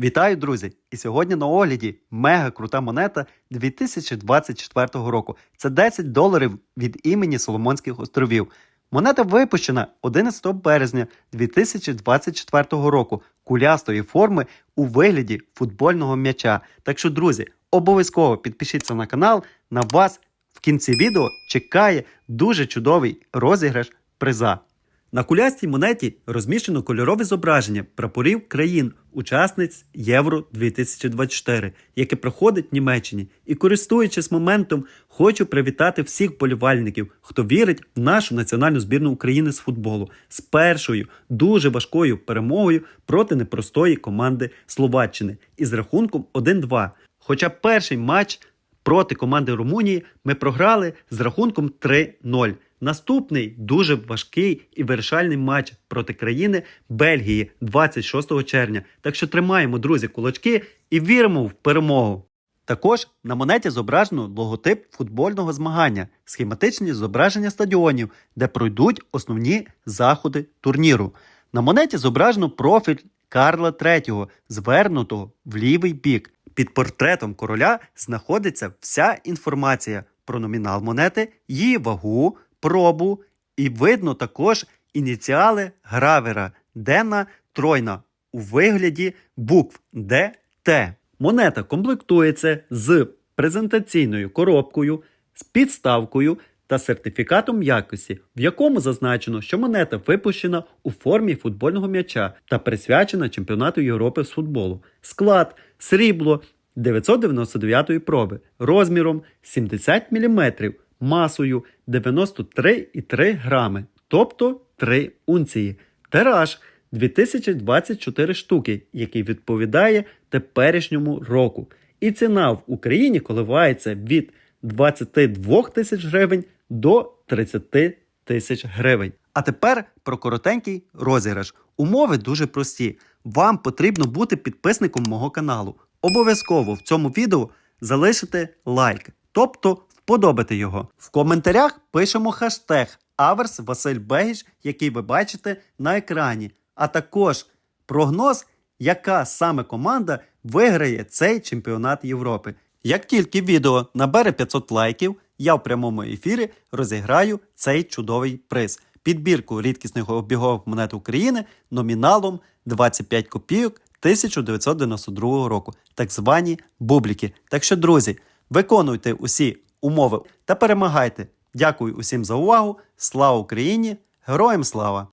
Вітаю, друзі! І сьогодні на огляді мега крута монета 2024 року. Це 10 доларів від імені Соломонських островів. Монета випущена 11 березня 2024 року кулястої форми у вигляді футбольного м'яча. Так що, друзі, обов'язково підпишіться на канал. На вас в кінці відео чекає дуже чудовий розіграш приза. На кулястій монеті розміщено кольорове зображення прапорів країн, учасниць Євро 2024, яке проходить в Німеччині. І користуючись моментом, хочу привітати всіх болівальників, хто вірить в нашу національну збірну України з футболу з першою дуже важкою перемогою проти непростої команди Словаччини із рахунком 1-2. Хоча перший матч проти команди Румунії ми програли з рахунком 3-0. Наступний дуже важкий і вирішальний матч проти країни Бельгії 26 червня. Так що тримаємо, друзі, кулачки і віримо в перемогу. Також на монеті зображено логотип футбольного змагання, схематичні зображення стадіонів, де пройдуть основні заходи турніру. На монеті зображено профіль Карла III, звернутого в лівий бік. Під портретом короля знаходиться вся інформація про номінал монети, її вагу, пробу, і видно також ініціали гравера Дена Тройна у вигляді букв ДТ. Монета комплектується з презентаційною коробкою, з підставкою та сертифікатом якості, в якому зазначено, що монета випущена у формі футбольного м'яча та присвячена чемпіонату Європи з футболу. Склад срібло 999 проби розміром 70 мм, масою 93,3 грами, тобто 3 унції. Тираж 2024 штуки, який відповідає теперішньому року. І ціна в Україні коливається від 22 тисяч гривень до 30 тисяч гривень. А тепер про коротенький розіграш. Умови дуже прості. Вам потрібно бути підписником мого каналу. Обов'язково в цьому відео залишити лайк, тобто вподобати його. В коментарях пишемо хештег Аверс Василь Бегіч, який ви бачите на екрані, а також прогноз, яка саме команда виграє цей чемпіонат Європи. Як тільки відео набере 500 лайків, я в прямому ефірі розіграю цей чудовий приз. Підбірку рідкісних обігових монет України номіналом 25 копійок 1992 року, так звані бубліки. Так що, друзі, виконуйте усі умови та перемагайте. Дякую усім за увагу. Слава Україні! Героям слава!